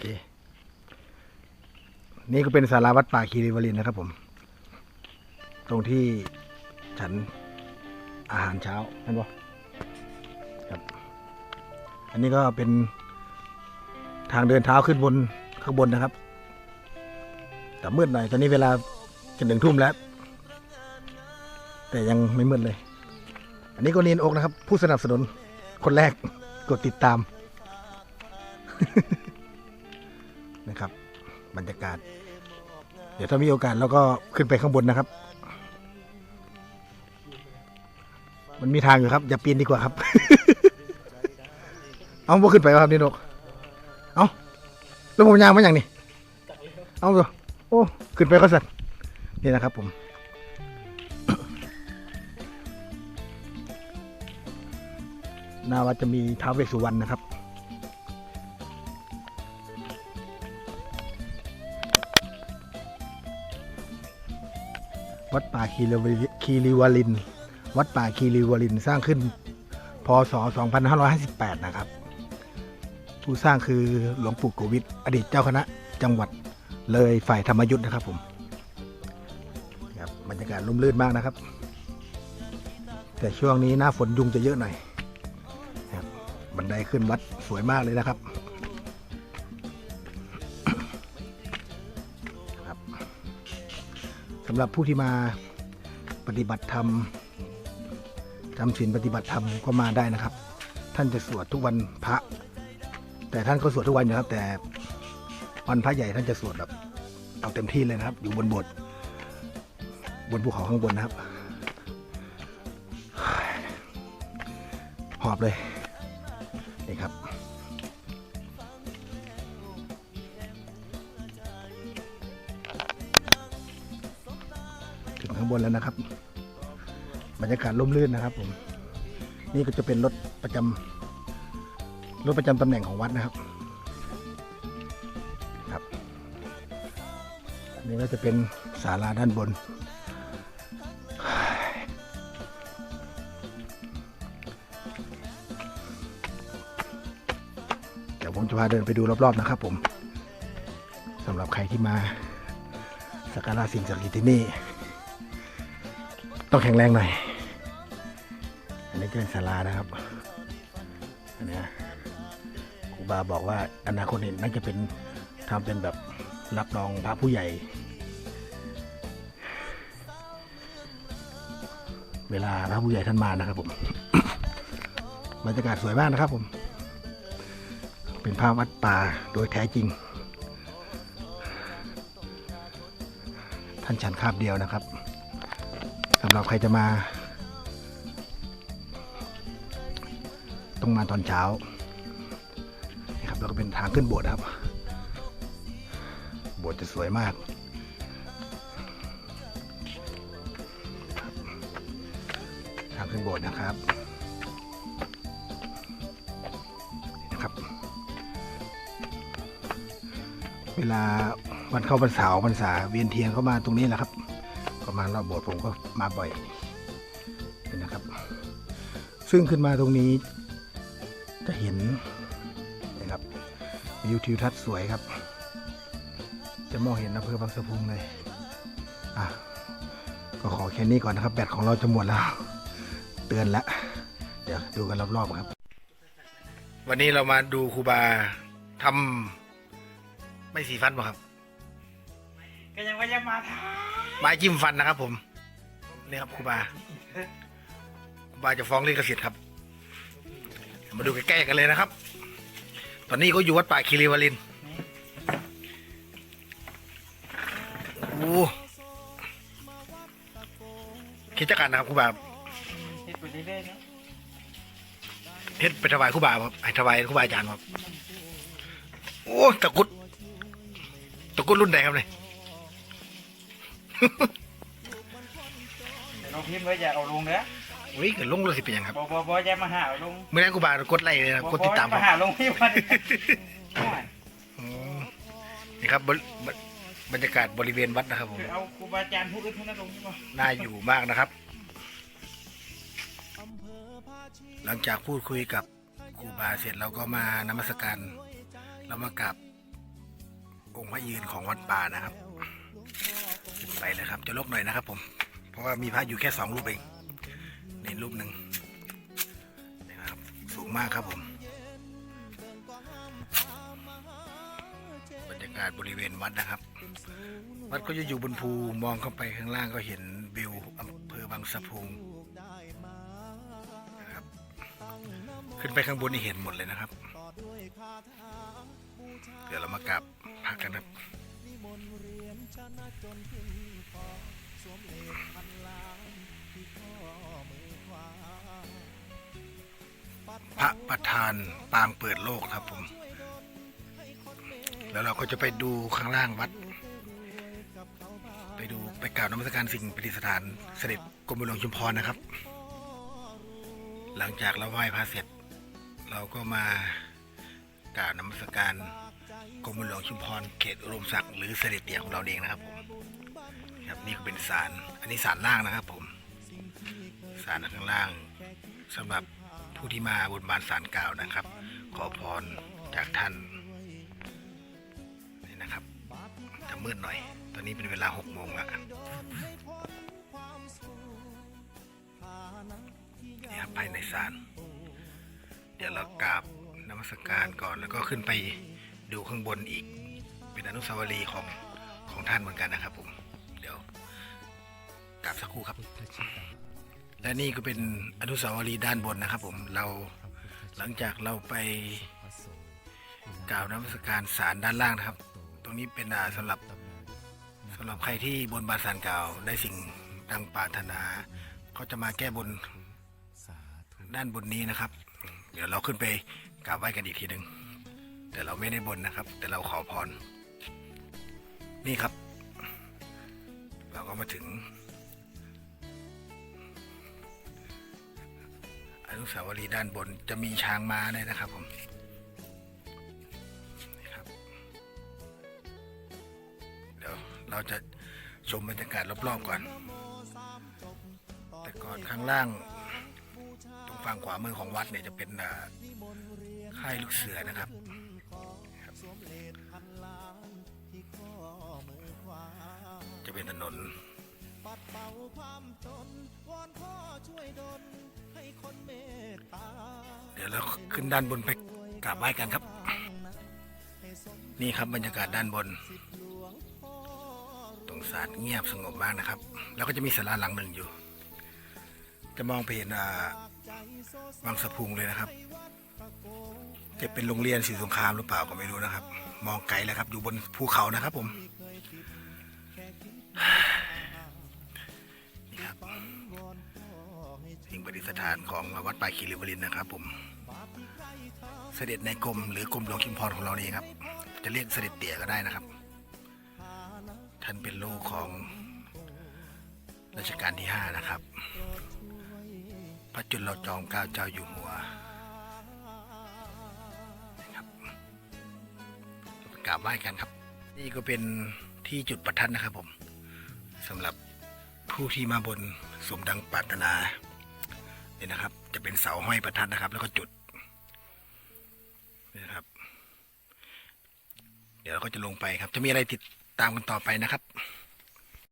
เค นี่ก็เป็นสาราวัดป่าคีรีวลินนะครับผม ตรงที่ฉันอาหารเช้าเห็นปะครับ อันนี้ก็เป็นทางเดินเท้าขึ้นบนข้างบนนะครับ แต่มืดหน่อย ตอนนี้เวลาจะหนึ่งทุ่มแล้ว แต่ยังไม่มืดเลย อันนี้ก็นีนอกนะครับ ผู้สนับสนุนคนแรกกดติดตาม นะครับ บรรยากาศ เดี๋ยวถ้ามีโอกาสเราก็ขึ้นไปข้างบนนะครับ มันมีทางอยู่ครับ อย่าปีนดีกว่าครับ เอาพวกขึ้นไปครับนี่นก เอาแล้วผมยางมาอย่างนี้เอาตัวโอ้ ขึ้นไปก็สั่นนี่นะครับผมหน้าวัดจะมีท้าวเวสสุวรรณนะครับ วัดป่าคีรีวลิคีรีวลิน วัดป่าคีรีวาลินสร้างขึ้น พศ 2558 นะครับ ผู้สร้างคือหลวงปู่โกวิทอดีตเจ้าคณะจังหวัดเลยฝ่ายธรรมยุทธ์นะครับผมครับบรรยากาศร่มรื่นมากนะครับ แต่ช่วงนี้หน้าฝนยุงจะเยอะหน่อยครับบันไดขึ้นวัดสวยมากเลยนะครับ สำหรับผู้ที่มาปฏิบัติธรรมจำศีลปฏิบัติธรรมก็มาได้นะครับ ท่านจะสวดทุกวันพระ แต่ท่านก็สวดทุกวันอยู่ครับ แต่วันพระใหญ่ท่านจะสวดแบบเอาเต็มที่เลยนะครับ อยู่บนบสถ์บนภูเขาข้างบนนะครับ หอบเลยนี่ครับ บนแล้วนะครับ บรรยากาศร่มรื่นนะครับ ผม นี่ก็จะเป็นรถประจำรถประจำตำแหน่งของวัดนะครับ ครับนนี้ก็จะเป็นศาลาด้านบนเดี๋ยวผมจะพาเดินไปดูรอบๆนะครับ ผมสำหรับใครที่มาสักการะสิ่งศักดิ์สิทธิ์ที่นี่ ต้องแข็งแรงหน่อย อันนี้จะเป็นศาลานะครับ อันนี้ครูบาบอกว่าอนาคตนี่น่าจะเป็นทำเป็นแบบรับรองพระผู้ใหญ่ เวลาพระผู้ใหญ่ท่านมานะครับผม บรรยากาศสวยมากนะครับผม เป็นภาพวัดป่าโดยแท้จริง ท่านฉันคาบเดียวนะครับำหรับใครจะมา ต้องมาตอนเช้านะครับแล้วก็เป็นทางขึ้นโบสถ์ครับ โบสถ์จะสวยมากทางขึ้นโบสถ์นะครับนะครับ เวลาวันเข้าพรรษาพรรษาเวียนเทียนเข้ามาตรงนี้แหละครับ ก็มารอบโบสถ์ผมก็มาบ่อยนะครับ ซึ่งขึ้นมาตรงนี้จะเห็นนะครับวิวทิวทัศน์สวยครับ จะมองเห็นอำเภอบางสะพุงเลยอะก็ขอแค่นี้ก่อนนะครับ แบตของเราจะหมดแล้ว เตือนแล้วเดี๋ยวดูกันรอบๆครับ วันนี้เรามาดูครูบาทำไม่สีฟันป่ะครับ ก็ยังว่าจะมาทา ไม้จิ้มฟันนะครับ ผมนี่ครับครูบาครูบาจะฟ้องลิขสิทธิ์ครับ มาดูใกล้ๆกันเลยนะครับ ตอนนี้ก็อยู่วัดป่าคีรีวาลินโอ้คิดจักการนะครับครูบาเฮ็ดไปเรื่อยๆนาะเฮ็ดไปถวายครูบาครับให้ถวายครูบาอาจารย์ครับโอ้ตะกุดตะกุดรุ่นไหนครับเนี่ย น้องพิมพ์ไว้อย่าเอาลงเด้ออุ้ยเกิดลงรู้สิเป็นหยังครับบ่บ่บ่อย่ามาหาเอาลงเมื่อนั้นครูบากดไลค์เลยนะกดติดตามคบ่รัมาบหาลงพี่วันอืมนี่ครับบรบบรรยากาศบริเวณวัดนะครับผม คือเอาครูบาอาจารย์ผู้อื่นผู้นั้นลงนี่บ่น่าอยู่มากนะครับ หลังจากพูดคุยกับครูบาเสร็จเราก็มานมัสการเรามากราบองค์พระยืนของวัดป่านะครับขึ้น ไปเลยครับจะลบหน่อยนะครับผม เพราะว่ามีพระอยู่แค่สองรูปเองนี่รูปหนึ่งนะครับสูงมากครับผม บรรยากาศบริเวณวัดนะครับ วัดก็จะอยู่บนภูมองเข้าไปข้างล่างก็เห็นวิวอำเภอบางสะพุงนะครับ ขึ้นไปข้างบนนี่เห็นหมดเลยนะครับ เดี๋ยวเรามากราบพร ชนะจนพินฟอสวมเหล็กันครับพระประธานปางเปิดโลกครับผม แล้วเราก็จะไปดูข้างล่างวัด ไปดูไปกราบนมัสการสิ่งประดิษฐานเสด็จกรมหลวงชุมพรนะครับ หลังจากเราไหว้พระเสร็จ เราก็มากราบนมัสการ กรมหลวงชุมพรเขตอุดมศักดิ์หรือเสด็จเตี่ยของเราเองนะครับผมครับนี่ก็เป็นศาลอันนี้ศาลล่างนะครับผมศาลข้างล่างสำหรับผู้ที่มาบนบานศาลกล่าวนะครับ ขอพรจากท่านนี่นะครับจะมืดหน่อย ตอนนี้เป็นเวลาหกโมงแล้วนี่ครับภายในศาลเดี๋ยวเรากราบนมัสการก่อนแล้วก็ขึ้นไป ดูข้างบนอีก เป็นอนุสาวรีย์ของของท่านเหมือนกันนะครับผม เดี๋ยวกราบสักครู่ครับ และนี่ก็เป็นอนุสาวรีย์ด้านบนนะครับ ผมเราหลังจากเราไปกล่าวนมัสการศาลด้านล่างนะครับ ตรงนี้เป็นอ่าสำหรับสำหรับใครที่บนบานสารกล่าวได้สิ่งดังปรารถนาเขาจะมาแก้บนด้านบนนี้นะครับ เดี๋ยวเราขึ้นไปกราบไหว้กันอีกทีหนึ่ง แต่เราไม่ได้บนนะครับ แต่เราขอพร นี่ครับ เราก็มาถึง อนุสาวรีย์ด้านบนจะมีช้างม้าด้วยนะครับผมนี่ครับ เดี๋ยวเราจะชมบรรยากาศรอบๆก่อน แต่ก่อนข้างล่างตรงฝั่งขวามือของวัดเนี่ยจะเป็นค่ายลูกเสือนะครับ ครับจะเป็นถนนเดี๋ยวเราขึ้นด้านบนไปกราบไหว้กันครับ นี่ครับบรรยากาศด้านบน ตรงศาลเงียบสงบมากนะครับ แล้วก็จะมีศาลาหลังหนึ่งอยู่ จะมองไปเห็นอ่าวังสะพุงเลยนะครับ จะเป็นโรงเรียนศรีสงครามหรือเปล่าก็ไม่รู้นะครับ มองไกลแล้วครับ อยู่บนภูเขานะครับผมนี่ครับสิ่งประดิษฐานของวัดป่าคีรีวรินนะครับ ผม เสด็จในกรมหรือกรมหลวงชุมพรของเรานี่ครับ จะเรียกเสด็จเตี่ยก็ได้นะครับ ท่านเป็นลูกของรัชกาลที่ห้านะครับ พระจุลจอมเกล้าเจ้าอยู่หัว ไหว้กันครับ นี่ก็เป็นที่จุดประทัดนะครับผมสำหรับผู้ที่มาบนสมดังปรารถนานี่นะครับ จะเป็นเสาห้อยประทัดนะครับ แล้วก็จุดนี่นะครับ เดี๋ยวเราก็จะลงไปครับ จะมีอะไรติดตามกันต่อไปนะครับ